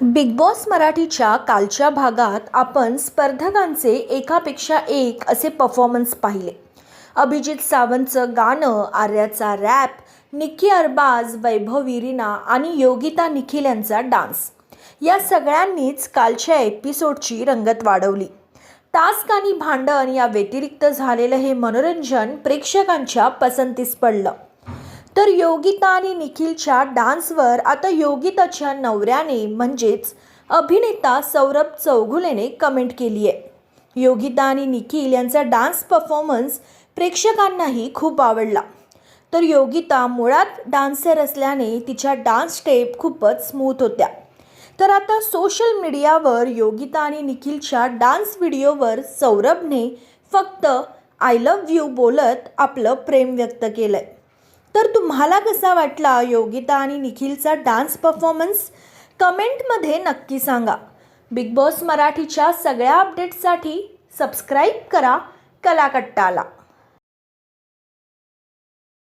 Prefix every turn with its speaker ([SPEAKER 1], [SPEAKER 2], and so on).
[SPEAKER 1] Big boss मराठीच्या कालच्या भागात आपण स्पर्धकांचे एकापेक्षा एक असे परफॉर्मन्स पाहिले. अभिजित सावंतचं गाणं आर्याचा रॅप निक्की अरबाज वैभव विरिना आणि योगिता निखिल यांचा डान्स या सगळ्यांनीच कालच्या एपिसोडची रंगत वाढवली. टास्क आणि भांडण या व्यतिरिक्त झालेलं हे मनोरंजन प्रेक्षकांच्या पसंतीस पडलं. तर योगिता आणि निखिलच्या डान्सवर आता योगिताच्या नवऱ्याने म्हणजेच अभिनेता सौरभ चौघुलेने कमेंट केली आहे. योगिता आणि निखिल यांचा डान्स परफॉर्मन्स प्रेक्षकांनाही खूप आवडला. तर योगिता मुळात डान्सर असल्याने तिच्या डान्स स्टेप खूपच स्मूथ होत्या. तर आता सोशल मीडियावर योगिता आणि निखिलच्या डान्स व्हिडिओवर सौरभने फक्त आय लव्ह यू बोलत आपलं प्रेम व्यक्त केलं आहे तर तुम्हाला कसा वाटला योगिता आणि निखिलचा डान्स परफॉर्मन्स? कमेंटमध्ये नक्की सांगा. बिग बॉस मराठीच्या सगळ्या अपडेट्ससाठी सबस्क्राईब करा कलाकट्टाला.